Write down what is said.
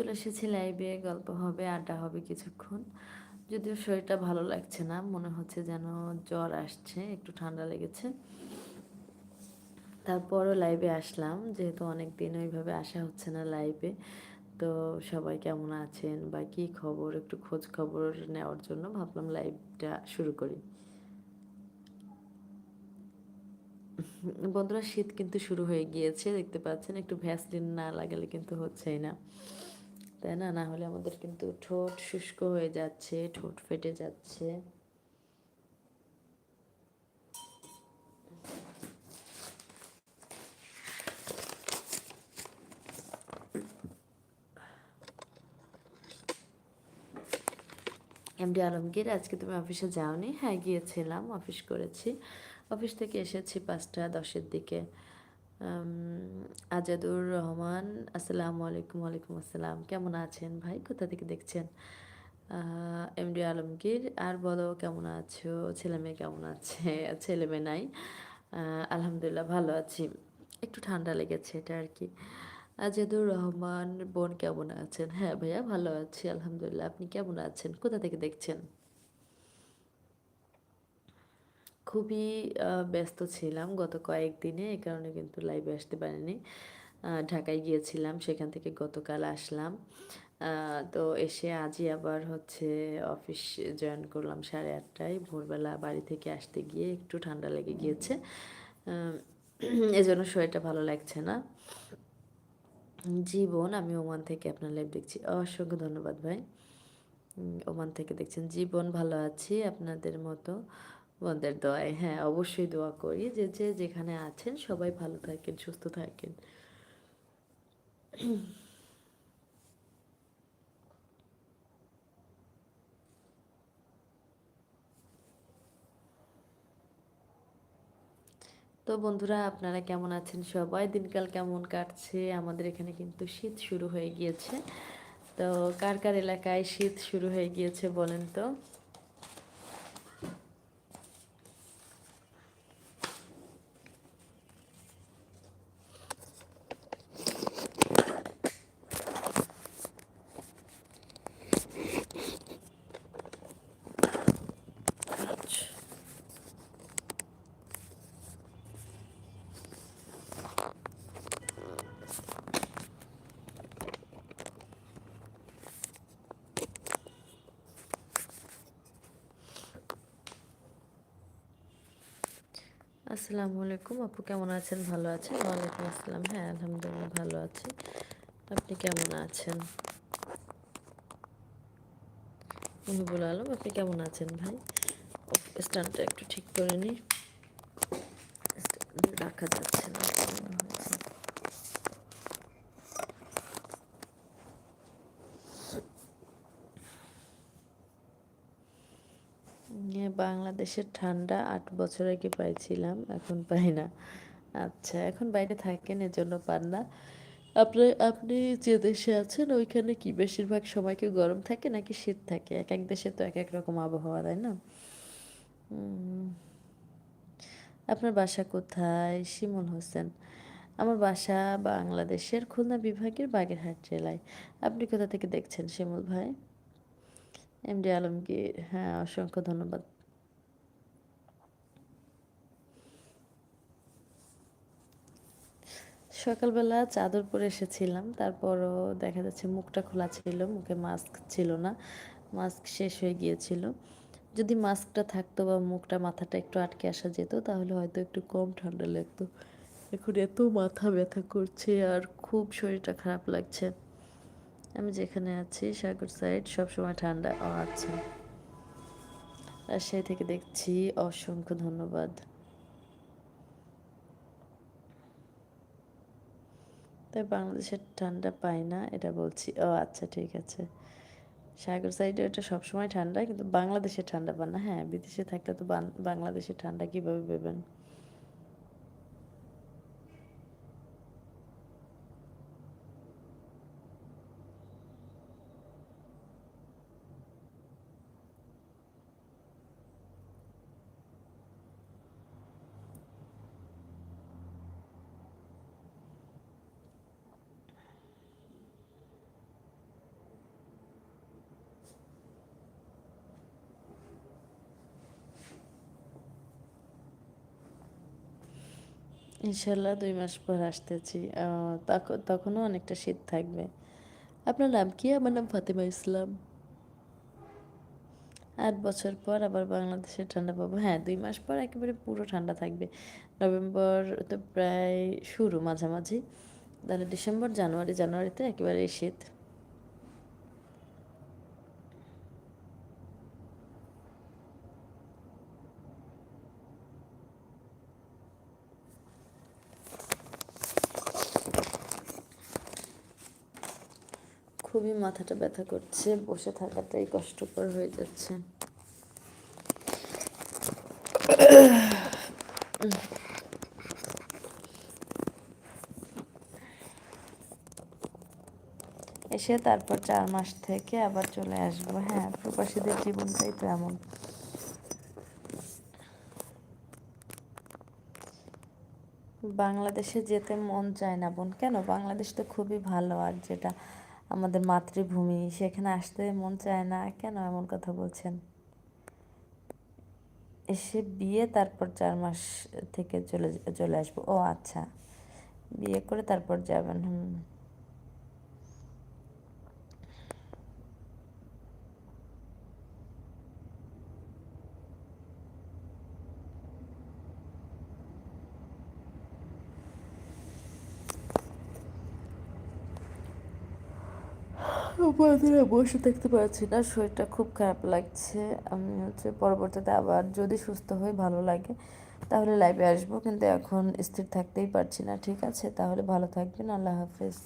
চলে এসেছি লাইভে গল্প হবে, আড্ডা হবে কিছুক্ষণ। যদিও শরীরটা ভালো লাগছে না, মনে হচ্ছে যেন জ্বর আসছে, একটু ঠান্ডা লেগেছে। তারপরও লাইভে আসলাম, যেহেতু অনেক দিন ওইভাবে আসা হচ্ছে না লাইভে তো সবাই কেমন আছেন বা কী খবর? একটু খোঁজ খবর নেওয়ার জন্য ভাবলাম লাইভটা শুরু করি। বন্ধুরা, শীত কিন্তু শুরু হয়ে গিয়েছে, দেখতে পাচ্ছেন, একটু ভ্যাসলিন না লাগালে কিন্তু হচ্ছেই না। তাই না? না হলে আমাদের কিন্তু ঠোঁট শুষ্ক হয়ে যাচ্ছে, ঠোঁট ফেটে যাচ্ছে। এমডি আলমগীর, আজকে তুমি অফিসে যাওনি? হ্যাঁ গিয়েছিলাম, অফিস করেছি। অফিস থেকে এসেছি পাঁচটা দশের দিকে। আজাদুর রহমান, আসসালামু আলাইকুম, ওয়ালাইকুম আসসালাম। কেমন আছেন ভাই? কোথা থেকে দেখছেন? এমডি আলমগীর। আর বলো, কেমন আছো? ছেলে মেয়ে কেমন আছে? ছেলে মেয়ে নাই? আলহামদুলিল্লাহ ভালো আছি। একটু ঠান্ডা লেগেছে এটা আর কি। আজাদুর রহমান, বোন কেমন আছেন? হ্যাঁ ভাইয়া, ভালো আছি, আলহামদুলিল্লাহ। আপনি কেমন আছেন? কোথা থেকে দেখছেন? খুবই ব্যস্ত ছিলাম গত কয়েকদিনে এ কারণে কিন্তু লাইভে আসতে পারিনি। ঢাকায় গিয়েছিলাম, সেখান থেকে গতকাল আসলাম। তো এসে আজই আবার হচ্ছে অফিস জয়েন করলাম সাড়ে আটটায়। ভোরবেলা বাড়ি থেকে আসতে গিয়ে একটু ঠান্ডা লেগে গিয়েছে। এজন্য শরীরটা ভালো লাগছে না। জীবন, আমি ওমান থেকে আপনার লাইভ দেখছি। অসংখ্য ধন্যবাদ ভাই। ওমান থেকে দেখছেন। জীবন ভালো আছি আপনাদের মতো। বন্ধের দোয়ায়। হ্যাঁ অবশ্যই দোয়া করি যে যে যেখানে আছেন সবাই ভালো থাকেন, সুস্থ থাকেন। তো বন্ধুরা, আপনারা কেমন আছেন সবাই? দিনকাল কেমন কাটছে? আমাদের এখানে কিন্তু শীত শুরু হয়ে গিয়েছে। তো কার কার এলাকায় শীত শুরু হয়ে গিয়েছে বলেন তো? আসসালামু আলাইকুম। আপু কেমন আছেন? ভালো আছেন? ওয়ালাইকুম আসসালাম। হ্যাঁ আলহামদুলিল্লাহ ভালো আছি। আপনি কেমন আছেন? মহিবুল আলম, আপনি কেমন আছেন ভাই? স্ট্যান্ডটা একটু ঠিক করে নিই। রাখা যাচ্ছে না। বাংলাদেশের ঠান্ডা আট বছর আগে পাইছিলাম, এখন পাই না। আচ্ছা এখন বাইরে থাকেন, এজন্য পান না। আপনি আপনি যে দেশে আছেন, ওইখানে কি বেশিরভাগ সময় কি গরম থাকে নাকি শীত থাকে? এক এক দেশে তো এক এক রকম আবহাওয়া, তাই না? আপনার বাসা কোথায়? শিমুল হোসেন। আমার বাসা বাংলাদেশের খুলনা বিভাগের বাগেরহাট জেলায়। আপনি কোথা থেকে দেখছেন, শিমুল ভাই? এমডি আলমগীর। হ্যাঁ অসংখ্য ধন্যবাদ। সকালবেলা চাদর পরে এসেছিলাম, তারপরও দেখা যাচ্ছে মুখটা খোলা ছিল, মুখে মাস্ক ছিল না মাস্ক শেষ হয়ে গিয়েছিল। যদি মাস্কটা থাকতো বা মুখটা মাথাটা একটু আটকে আসা যেত, তাহলে হয়তো একটু কম ঠান্ডা লাগতো। এখন এত মাথা ব্যথা করছে আর খুব শরীরটা খারাপ লাগছে। আমি যেখানে আছি, সাগর সাইড সবসময় ঠান্ডা আছে। রাজশাহী থেকে দেখছি অসংখ্য ধন্যবাদ। তাই বাংলাদেশের ঠান্ডা পাই না, এটা বলছি। ও আচ্ছা ঠিক আছে। সাগর সাইডে এটা সবসময় ঠান্ডা, কিন্তু বাংলাদেশের ঠান্ডা পান না। হ্যাঁ বিদেশে থাকলে তো বাংলাদেশের ঠান্ডা কীভাবে পেবেন? ইনশাল্লাহ দুই মাস পর আসতেছি। তখন তখনও অনেকটা শীত থাকবে। আপনার নাম কি? আমার নাম ফাতেমা ইসলাম। আট বছর পর আবার বাংলাদেশে ঠান্ডা পাবো। হ্যাঁ দুই মাস পর একেবারে পুরো ঠান্ডা থাকবে। নভেম্বর তো প্রায় শুরু মাঝামাঝি। তাহলে ডিসেম্বর, জানুয়ারি, জানুয়ারিতে একেবারে শীত। খুবই মাথাটা ব্যথা করছে, বসে থাকাটাই কষ্টকর হয়ে যাচ্ছে। এসে তারপর চার মাস থেকে আবার চলে আসব। হ্যাঁ প্রবাসীদের জীবনটাই তো এমন। বাংলাদেশে যেতে মন চায় না বোন। কেন? বাংলাদেশ তো খুবই ভালো আর যেটা আমাদের মাতৃভূমি, সেখানে আসতে মন চায় না, কেন এমন কথা বলছেন? এসে বিয়ে, তারপর চার মাস থেকে চলে চলে আসব। ও আচ্ছা বিয়ে করে তারপর যাবেন, হুম। বন্ধুরা বসে থাকতে পারছি না, শরীরটা খুব খারাপ লাগছে। আমি হচ্ছে পরবর্তীতে আবার যদি সুস্থ হই, ভালো লাগে, তাহলে লাইভে আসব। কিন্তু এখন স্থির থাকতেই পারছি না, ঠিক আছে? তাহলে ভালো থাকবেন, আল্লাহ হাফেজ।